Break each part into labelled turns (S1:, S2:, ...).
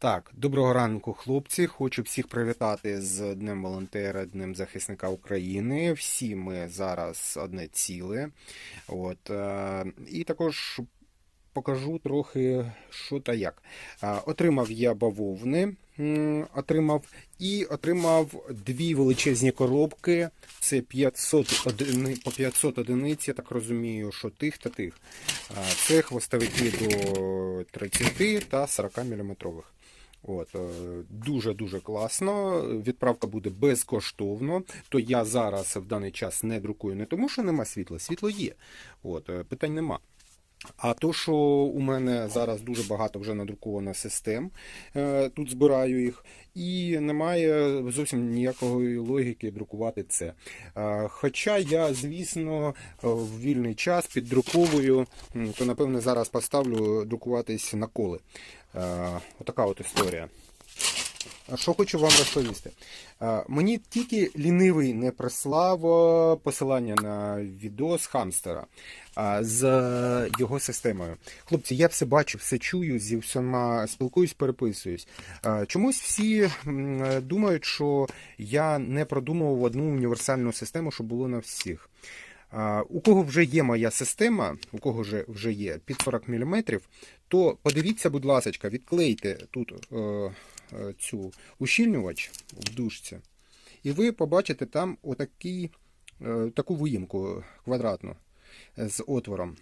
S1: Так, доброго ранку, хлопці. Хочу всіх привітати з Днем волонтера, Днем захисника України. Всі ми зараз одне ціле. От, е, і також покажу трохи, що та як. Е, Отримав я бавовни, отримав і отримав дві величезні коробки. Це 500 одини, по 500 одиниць, я так розумію, що тих та тих. Е, Це хвостовики до 30 та 40 мм. От, дуже-дуже класно. Відправка буде безкоштовно. То я зараз в даний час не друкую не тому, що нема світла. Світло є. От, е, питань нема. А то, що у мене зараз дуже багато вже надруковано систем, е, тут збираю їх, і немає зовсім ніякої логіки друкувати це. Е, Хоча я, звісно, е, в вільний час піддруковую, то напевне зараз поставлю друкуватись на коли. Отака от історія. Що хочу вам розповісти? Мені тільки лінивий не прислав посилання на відео з хамстера з його системою. Хлопці, я все бачу, все чую, зі всіма спілкуюсь, переписуюсь. Чомусь всі думають, що я не продумував одну універсальну систему, щоб було на всіх. У кого вже є моя система, у кого вже, вже є під 40 мм, то подивіться, будь ласка, відклейте тут е, цю ущільнювач в дужці, і ви побачите там отакий, е, таку виїмку квадратну е, з отвором.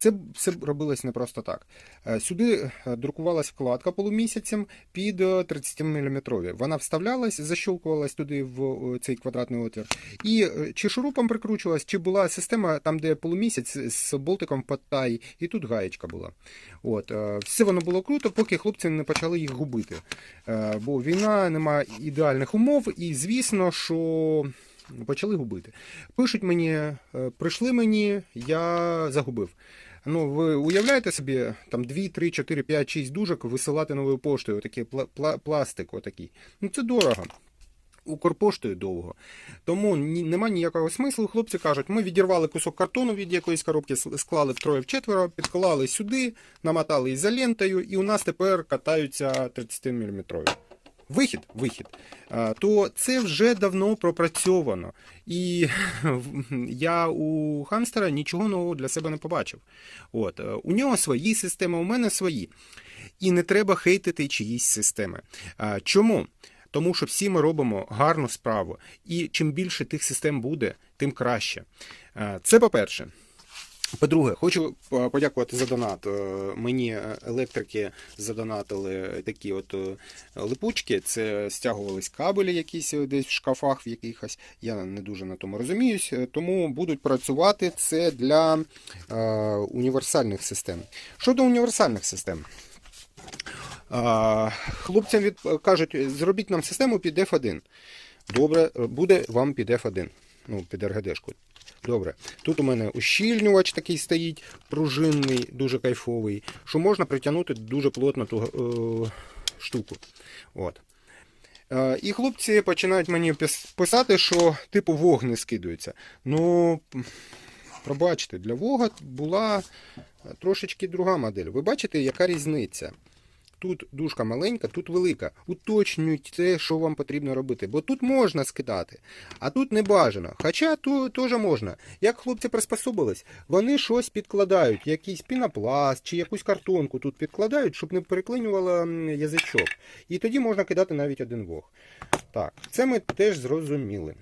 S1: Це все робилось не просто так. Е, Сюди е, друкувалась вкладка полумісяцем під 30 мм. Вона вставлялась, защолкувалась туди в е, цей квадратний отвір. І е, чи шурупом прикручувалась, чи була система там, де полумісяць з болтиком по тай, і тут гаєчка була. От, е, все воно було круто, поки хлопці не почали їх губити. Е, Бо війна немає ідеальних умов, і звісно, що почали губити. Пишуть мені, е, прийшли мені, я загубив. Ну, ви уявляєте собі, там 2, 3, 4, 5, 6 дужок висилати новою поштою, отакий пла- пла- пластик, отакий. Ну це дорого. Укрпоштою довго. Тому нема ніякого смислу. Хлопці кажуть, ми відірвали кусок картону від якоїсь коробки, склали втроє в четверо, підклали сюди, намотали ізолентою, і у нас тепер катаються 30 мм. Вихід, вихід. То це вже давно пропрацьовано. І я у хамстера нічого нового для себе не побачив. От, е, у нього свої системи, у мене свої. І не треба хейтити чиїсь системи. Чому? Тому що всі ми робимо гарну справу. І чим більше тих систем буде, тим краще. Це по-перше. По-друге, хочу е, подякувати за донат. Е, Мені е, електрики задонатили такі от е, липучки. Це стягувались кабелі якісь е, десь в шкафах в якихось. Я не дуже на тому розуміюсь. е, Тому будуть працювати це для е, універсальних систем. Щодо універсальних систем. А, Хлопцям від... кажуть, зробіть нам систему під F1. Добре, буде вам під F1. Ну, під РГДшку. Добре. Тут у мене ущільнювач такий стоїть, пружинний, дуже кайфовий, що можна притягнути дуже плотно ту е, штуку. От. Е, і хлопці починають мені писати, що типу вог не скидується. Ну, пробачте, для вога була трошечки друга модель. Ви бачите, яка різниця? Тут дужка маленька, тут велика. Уточнюють те, що вам потрібно робити. Бо тут можна скидати, а тут не бажано. Хоча тут теж можна. Як хлопці приспособились, вони щось підкладають, якийсь пінопласт чи якусь картонку тут підкладають, щоб не переклинювало язичок. І тоді можна кидати навіть один вог. Так, це ми теж зрозуміли.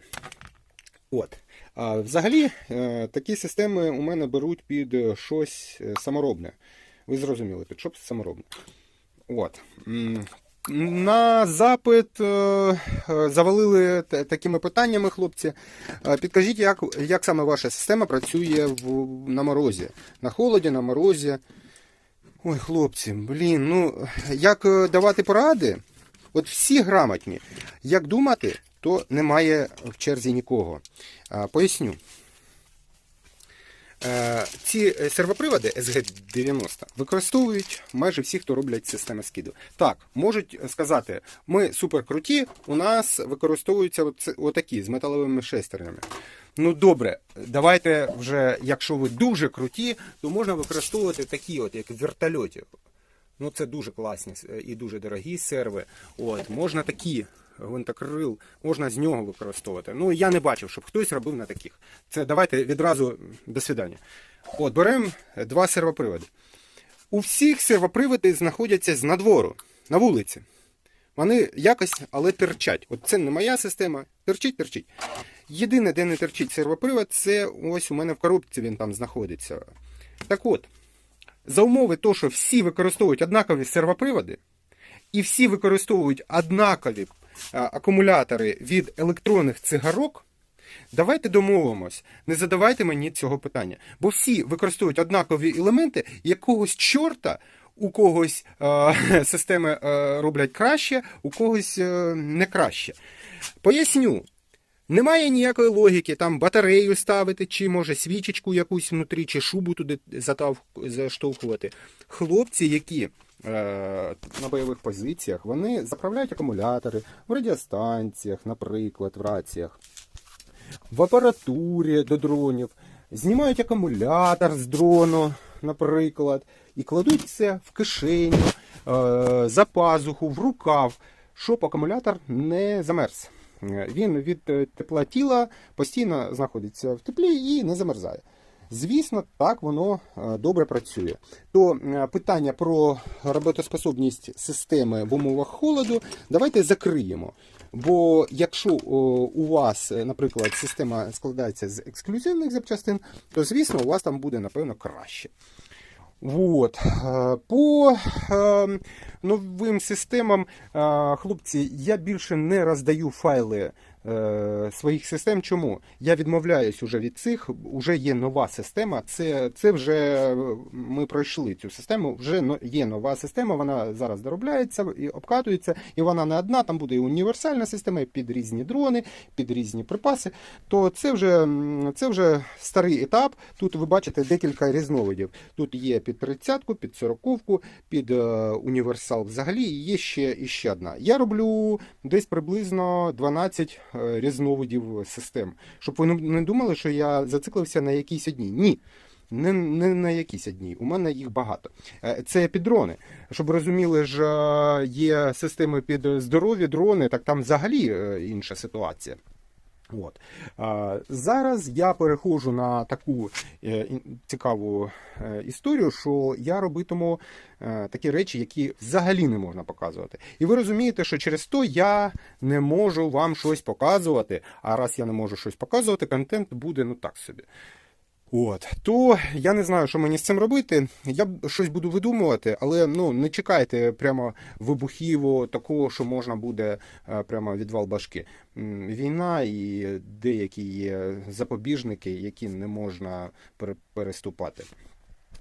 S1: От. А взагалі, е, такі системи у мене беруть під щось е, саморобне. Ви зрозуміли, під щось саморобне. От. На запит е, е, завалили такими питаннями, хлопці. Е, Підкажіть, як, як саме ваша система працює в, на морозі? На холоді, на морозі. Ой, хлопці, блін, ну як давати поради? От всі грамотні. Як думати, то немає в черзі нікого. Поясню. Е, Ці е, сервоприводи SG90 використовують майже всі, хто роблять системи скиду. Так, можуть сказати, ми супер круті, у нас використовуються отакі з металевими шестернями. Ну добре, давайте вже, якщо ви дуже круті, то можна використовувати такі, от, як в. Ну це дуже класні е, і дуже дорогі серви. От, можна такі гвинтокрил, можна з нього використовувати. Ну я не бачив, щоб хтось робив на таких. Це давайте відразу до свидання. От, беремо два сервоприводи. У всіх сервоприводи знаходяться з надвору, на вулиці. Вони якось, але терчать. От це не моя система. Терчить, терчить. Єдине, де не терчить сервопривод, це ось у мене в коробці він там знаходиться. Так от, за умови того, що всі використовують однакові сервоприводи, і всі використовують однакові акумулятори від електронних цигарок, давайте домовимось, не задавайте мені цього питання. Бо всі використовують однакові елементи якогось чорта. У когось е, системи е, роблять краще, у когось е, не краще. Поясню. Немає ніякої логіки там батарею ставити, чи може свічечку якусь внутрі, чи шубу туди затав, заштовхувати. Хлопці, які е, на бойових позиціях, вони заправляють акумулятори в радіостанціях, наприклад, в раціях, в апаратурі до дронів, знімають акумулятор з дрону, наприклад, і кладуть це в кишеню, е, за пазуху, в рукав, щоб акумулятор не замерз. Е, Він від е, тепла тіла постійно знаходиться в теплі і не замерзає. Звісно, так воно е, добре працює. То питання про роботоспособність системи в умовах холоду давайте закриємо. Бо якщо у вас, наприклад, система складається з ексклюзивних запчастин, то звісно у вас там буде напевно краще. Вот. Е, По новим системам, е, хлопці, я більше не роздаю файли е, своїх систем. Чому? Я відмовляюсь уже від цих, вже є нова система. Це, це вже ми пройшли цю систему. Вже є нова система, вона зараз доробляється і обкатується, і вона не одна. Там буде і універсальна система під різні дрони, під різні припаси. То це вже, це вже старий етап. Тут ви бачите декілька різновидів. Тут є під 30-ку, під 40-ку, під е, універсал взагалі, є ще, і ще одна. Я роблю десь приблизно 12 е, різновидів систем. Щоб ви не- думали, що я зациклився на якійсь одній. Ні. Не, не на якісь одні, У мене їх багато. Е, Це під дрони. Щоб розуміли, ж е, є системи під здорові дрони, так там взагалі е, інша ситуація. От. Зараз я переходжу на таку е, цікаву е, історію, що я робитиму е, такі речі, які взагалі не можна показувати. І ви розумієте, що через то я не можу вам щось показувати. А раз я не можу щось показувати, контент буде ну так собі. От, то я не знаю, що мені з цим робити. Я щось буду видумувати, але ну не чекайте прямо вибухіву такого, що можна буде е, прямо відвал башки. Війна і деякі є запобіжники, які не можна пере- переступати.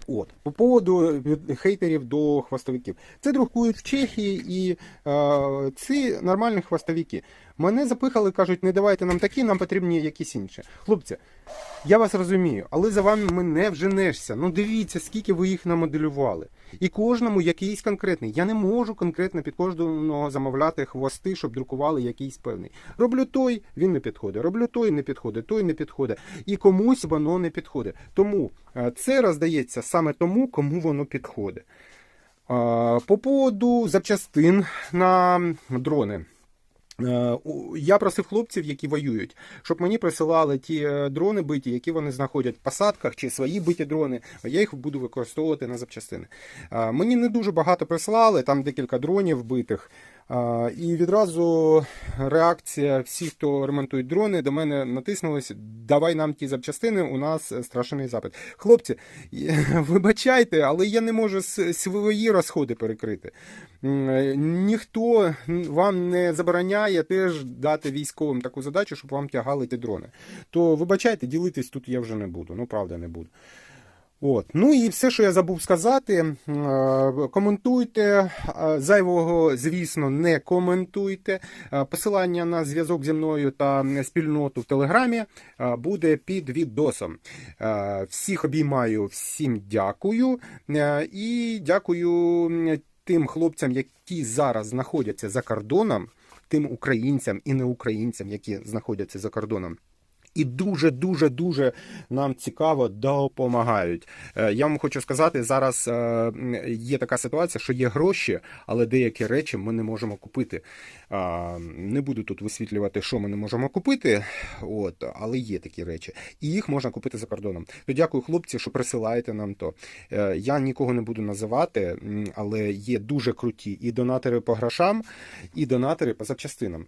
S1: От, по поводу хейтерів до хвостовиків. Це друкують в Чехії, і е, ці нормальні хвостовики. Мене запихали, кажуть, не давайте нам такі, нам потрібні якісь інші. Хлопці, я вас розумію, але за вами не вженешся. Ну дивіться, скільки ви їх намоделювали. І кожному якийсь конкретний. Я не можу конкретно під кожного замовляти хвости, щоб друкували якийсь певний. Роблю той, він не підходить. Роблю той, не підходить, той не підходить. І комусь воно не підходить. Тому е, це роздається саме тому, кому воно підходить. Е, По поводу запчастин на дрони. Е, Я просив хлопців, які воюють, щоб мені присилали ті е, дрони биті, які вони знаходять в посадках чи свої биті дрони. Я їх буду використовувати на запчастини. Е, Мені не дуже багато прислали, там декілька дронів битих. І відразу реакція всіх, хто ремонтує дрони, до мене натиснулись. Давай нам ті запчастини. У нас е, страшний запит. Хлопці, вибачайте, але я не можу свої розходи перекрити. Е, Ніхто вам не забороняє теж дати військовим таку задачу, щоб вам тягали ті дрони. То вибачайте, ділитись тут я вже не буду. Ну, правда, не буду. От. Ну і все, що я забув сказати, е, коментуйте. Е, Зайвого, звісно, не коментуйте. Е, Посилання на зв'язок зі мною та спільноту в Телеграмі буде під відосом. Всіх обіймаю, всім дякую. І дякую тим хлопцям, які зараз знаходяться за кордоном, тим українцям і не українцям, які знаходяться за кордоном. І дуже, дуже, дуже нам цікаво допомагають. Е, Я вам хочу сказати, зараз е, є така ситуація, що є гроші, але деякі речі ми не можемо купити. Не буду тут висвітлювати, що ми не можемо купити, от, але є такі речі. І їх можна купити за кордоном. То дякую, хлопці, що присилаєте нам то. Е, Я нікого не буду називати, але є дуже круті і донатори по грошам, і донатори по запчастинам.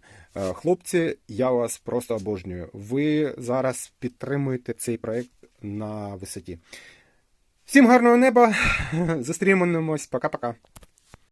S1: Хлопці, я вас просто обожнюю. Ви зараз підтримуєте цей проект на висоті. Всім гарного неба! Зустрінемось, пока-пока.